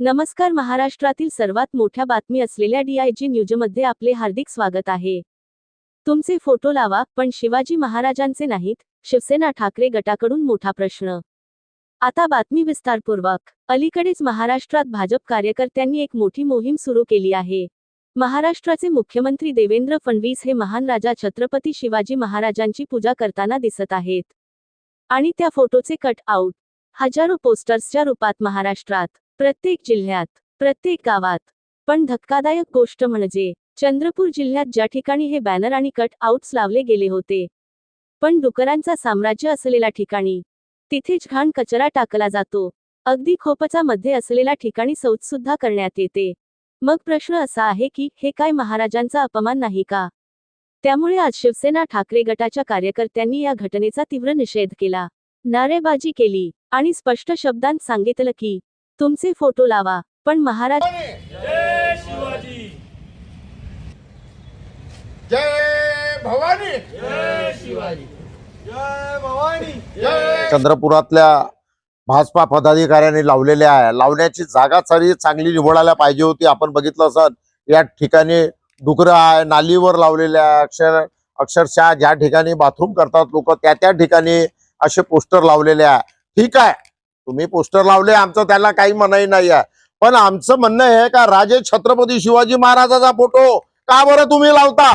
नमस्कार महाराष्ट्रातील सर्वात मोठ्या बातमी असलेल्या डीआयजी न्यूजमध्ये आपले हार्दिक स्वागत आहे. तुमचे फोटो लावा पण शिवाजी महाराजांचे नाहीत शिवसेना ठाकरे गटाकडून मोठा प्रश्न. आता बातमी विस्तारपूर्वक. अलीकडेच महाराष्ट्रात भाजप कार्यकर्त्यांनी एक मोठी मोहीम सुरू केली आहे. महाराष्ट्राचे मुख्यमंत्री देवेंद्र फडणवीस हे महान राजा छत्रपती शिवाजी महाराजांची पूजा करताना दिसत आहेत. आणि त्या फोटोचे कट आउट. हजारो पोस्टर्सच्या रूपात महाराष्ट्रात. प्रत्येक जिल्ह्यात प्रत्येक गावात. पण धक्कादायक गोष्ट म्हणजे चंद्रपूर जिल्ह्यात ज्या ठिकाणी हे बॅनर आणि कट आउट्स लावले गेले होते. पण डुकरांचा साम्राज्य असलेल्या ठिकाणी तिथेच घाण कचरा टाकला जातो. अगदी खोपचा मध्ये असलेल्या ठिकाणी शौच सुद्धा करण्यात येते. मग प्रश्न असा आहे की हे काय महाराजांचा अपमान नाही का? त्यामुळे आज शिवसेना ठाकरे गटाच्या कार्यकर्त्यांनी या घटनेचा तीव्र निषेध केला. नारेबाजी केली आणि स्पष्ट शब्दांत सांगितलं की तुमचे फोटो लावा पण महाराज जय शिवाजी. जय भवानी. जय शिवाजी. जय भवानी. जय चंद्रपुरातल्या भाजपा पदाधिकाऱ्यांनी लावलेल्या आहे. लावण्याची जागा तरी चांगली निवडायला पाहिजे होती. आपण बघितलं असत या ठिकाणी डुकरं आहे नालीवर लावलेल्या आहे अक्षर अक्षरशः ज्या ठिकाणी बाथरूम करतात लोक त्या त्या ठिकाणी असे पोस्टर लावलेले आहे. ठीक आहे. तुम्ही पोस्टर लावले आमचं त्याला काही मनाई नाही आहे. पण आमचं म्हणणं आहे का राजे छत्रपती शिवाजी महाराजाचा फोटो का बरं तुम्ही लावता?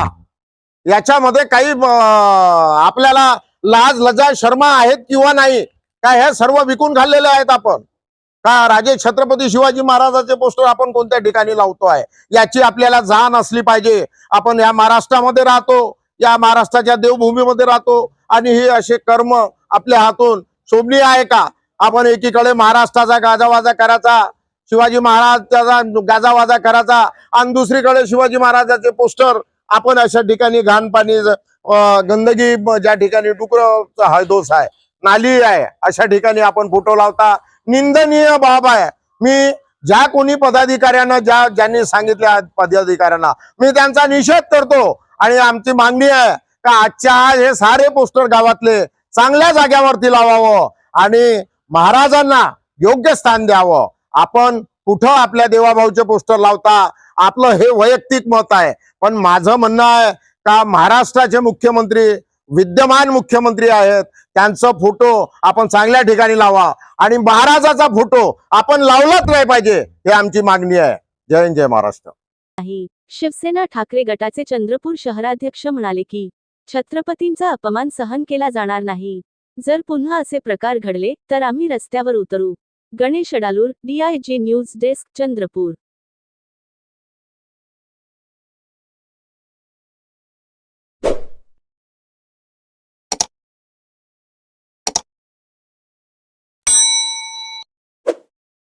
याच्यामध्ये काही आपल्याला लाज लजा शर्मा आहेत किंवा नाही का हे सर्व विकून खाल्लेले आहेत आपण? का राजे छत्रपती शिवाजी महाराजाचे पोस्टर आपण कोणत्या ठिकाणी लावतो आहे? याची आपल्याला जाण असली पाहिजे. आपण या महाराष्ट्रामध्ये राहतो या महाराष्ट्राच्या देवभूमीमध्ये राहतो आणि हे असे कर्म आपल्या हातून शोभनीय आहे का? आपण एकीकडे महाराष्ट्राचा गाजावाजा करायचा शिवाजी महाराजाचा गाजावाजा करायचा आणि दुसरीकडे शिवाजी महाराजाचे पोस्टर आपण अशा ठिकाणी घाण पाणी गंदगी ज्या ठिकाणी डुकरचा हळदोस आहे नाली आहे अशा ठिकाणी आपण फोटो लावता. निंदनीय बाब आहे. मी ज्या कोणी पदाधिकाऱ्यांना ज्या ज्यांनी सांगितल्या पदाधिकाऱ्यांना मी त्यांचा निषेध करतो. आणि आमची मागणी आहे का आजच्या आज हे सारे पोस्टर गावातले चांगल्या जाग्यावरती लावावं. आणि महाराजांना योग्य स्थान द्यावं. आपण कुठं आपल्या देवाभाऊचे पोस्टर लावता आपलं हे वैयक्तिक मत आहे. पण माझं म्हणणं आहे का महाराष्ट्राचे मुख्यमंत्री विद्यमान मुख्यमंत्री आहेत त्यांचा फोटो आपण चांगल्या ठिकाणी लावा. आणि महाराजाचा फोटो आपण लावलाच नाही पाहिजे हे आमची मागणी आहे. जय जय महाराष्ट्र. नाही. शिवसेना ठाकरे गटाचे चंद्रपूर शहराध्यक्ष म्हणाले की छत्रपतींचा अपमान सहन केला जाणार नाही. जर पुन्हा असे प्रकार घडले तर आम्ही रस्त्यावर उतरू. Ganesh Adalur DIG news desk Chandrapur.